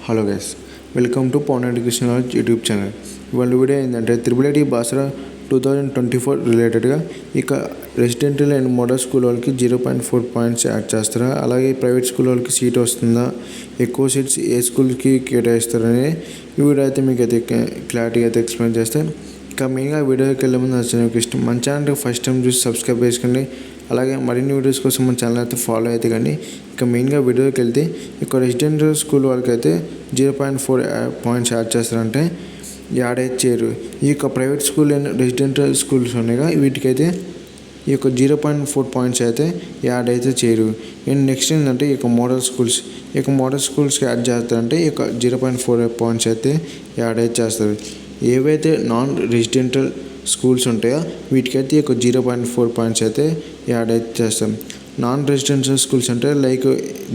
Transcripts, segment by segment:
Hello guys welcome to Pavan education knowledge YouTube channel ఇవాళ video ఏంటంటే triple IT Basara two thousand twenty four రిలేటెడ్గా ఇక residential and model school వాళ్ళకి zero point four points add చేస్తారా? అలాగే private school వాళ్ళకి seat వస్తుందా? ఎక్కువ సీట్స్ ఏ స్కూల్కి కేటాయిస్తారని ఈ వీడియో అయితే మీకు అయితే క్లారిటీగా అయితే ఎక్స్ప్లెయిన్ చేస్తే ఇక మెయిన్గా వీడియోకి వెళ్ళే ముందు నచ్చిన ఇష్టం మన ఛానల్కి ఫస్ట్ టైం చూసి సబ్స్క్రైబ్ చేసుకోండి అలాగే మరిన్ని వీడియోస్ కోసం మన ఛానల్ అయితే ఫాలో అయితే కానీ ఇక మెయిన్గా వీడియోకి వెళ్తే ఇక రెసిడెంటల్ స్కూల్ వాళ్ళకి అయితే zero point four points add చేస్తారంటే యాడ్ అయితే చేయరు ఈ యొక్క private school and residential schools ఉన్నాయిగా వీటికైతే ఈ యొక్క జీరో పాయింట్ ఫోర్ పాయింట్స్ అయితే యాడ్ అయితే చేయరు అండ్ నెక్స్ట్ ఏంటంటే ఈ యొక్క మోడల్ స్కూల్స్ ఈ యొక్క మోడల్ స్కూల్స్కి యాడ్ చేస్తారంటే ఈ యొక్క జీరో పాయింట్ ఫోర్ పాయింట్స్ అయితే యాడ్ అయితే చేస్తారు. ఏవైతే నాన్ రెసిడెంటల్ స్కూల్స్ ఉంటాయో? వీటికైతే ఈ యొక్క జీరో పాయింట్ ఫోర్ పాయింట్స్ అయితే యాడ్ అయితే చేస్తాం. నాన్ రెసిడెన్షియల్ స్కూల్స్ అంటే లైక్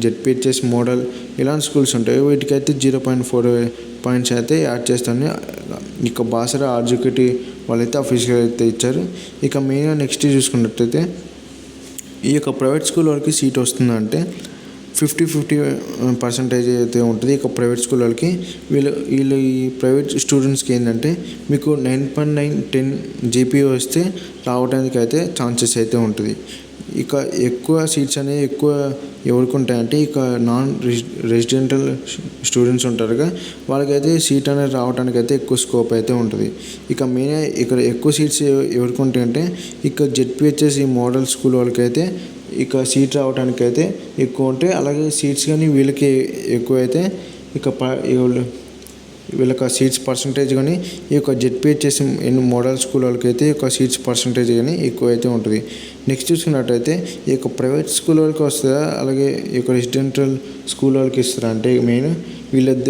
జెడ్పిహెచ్ఎస్ మోడల్ ఇలాంటి స్కూల్స్ ఉంటాయి. వీటికైతే జీరో పాయింట్ ఫోర్ పాయింట్స్ అయితే యాడ్ చేస్తాను ఇక బాసరా ఆర్జుకేటి వాళ్ళైతే అఫీషియల్ అయితే ఇచ్చారు. ఇక మెయిన్గా నెక్స్ట్ చూసుకున్నట్టయితే ఈ యొక్క ప్రైవేట్ స్కూల్ వరకు సీట్ వస్తుందంటే ఫిఫ్టీ ఫిఫ్టీ పర్సంటేజ్ అయితే ఉంటుంది. ఇక ప్రైవేట్ స్కూల్ వాళ్ళకి వీళ్ళు వీళ్ళు ఈ ప్రైవేట్ స్టూడెంట్స్కి ఏంటంటే మీకు nine point nine ten GP వస్తే రావడానికి అయితే ఛాన్సెస్ అయితే ఉంటుంది. ఇక ఎక్కువ సీట్స్ అనేవి ఎక్కువ ఎవరికి ఉంటాయంటే ఇక నాన్ రెసిడెంటల్ స్టూడెంట్స్ ఉంటారుగా. వాళ్ళకైతే సీట్ అనేది రావడానికి అయితే ఎక్కువ స్కోప్ అయితే ఉంటుంది. ఇక మెయిన్ ఇక్కడ ఎక్కువ సీట్స్ ఎవరికి ఉంటాయంటే ఇక జెడ్పిహెచ్ఎస్ ఈ మోడల్ స్కూల్ వాళ్ళకైతే ఇక సీట్ రావడానికి అయితే ఎక్కువ ఉంటాయి. అలాగే సీట్స్ కానీ వీళ్ళకి ఎక్కువ అయితే ఇక ప వీళ్ళకి సీట్స్ పర్సంటేజ్ కానీ ఈ యొక్క జెడ్పిహెచ్ఎస్ ఎన్ని మోడల్ స్కూల్ వాళ్ళకి అయితే ఈ యొక్క సీట్స్ పర్సంటేజ్ కానీ ఎక్కువ అయితే ఉంటుంది. నెక్స్ట్ చూసుకున్నట్టయితే ఈ యొక్క ప్రైవేట్ స్కూల్ వాళ్ళకి వస్తుందా? అలాగే ఈ యొక్క రెసిడెంటల్ స్కూల్ వాళ్ళకి ఇస్తారా అంటే మెయిన్ వీళ్ళద్ద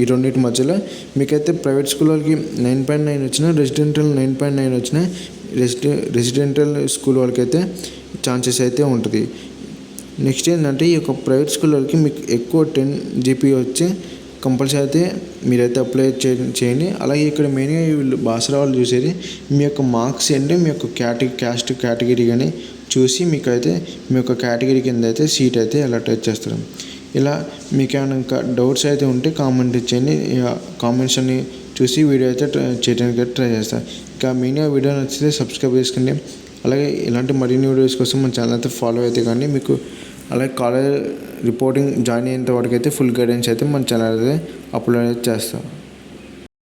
ఈ రెండింటి మధ్యలో మీకైతే ప్రైవేట్ స్కూల్ వాళ్ళకి నైన్ పాయింట్ నైన్ వచ్చినా రెసిడెంటల్ నైన్ పాయింట్ నైన్ వచ్చినా రెసిడె రెసిడెంటల్ స్కూల్ వాళ్ళకైతే ఛాన్సెస్ అయితే ఉంటుంది. నెక్స్ట్ ఏంటంటే ఈ యొక్క ప్రైవేట్ స్కూళ్ళకి మీకు ఎక్కువ టెన్ జీపీ వచ్చి కంపల్సరీ అయితే మీరైతే అప్లై చేయండి. అలాగే ఇక్కడ మెయిన్గా వీళ్ళు బాసరా వాళ్ళు చూసేది మీ యొక్క మార్క్స్ ఏంటి మీ యొక్క కేటగి క్యాస్ట్ కేటగిరీ కానీ చూసి మీకు అయితే మీ యొక్క కేటగిరీ కింద అయితే సీట్ అయితే అలర్ట్ చేస్తారు. ఇలా మీకు ఏమైనా ఇంకా డౌట్స్ అయితే ఉంటే కామెంట్ ఇచ్చేయండి కామెంట్స్ అన్ని చూసి వీడియో అయితే చేయడానికి ట్రై చేస్తాను ఇంకా మెయిన్గా వీడియో నచ్చితే సబ్స్క్రైబ్ చేసుకోండి అలాగే ఇలాంటి మరిన్ని వీడియోస్ కోసం మన ఛానల్ అయితే ఫాలో అయితే కానీ మీకు అలాగే కాలేజ్ రిపోర్టింగ్ జాయిన్ అయ్యేంత వరకు అయితే ఫుల్ గైడెన్స్ అయితే మన ఛానల్ అయితే అప్లోడ్ అయితే చేస్తాం.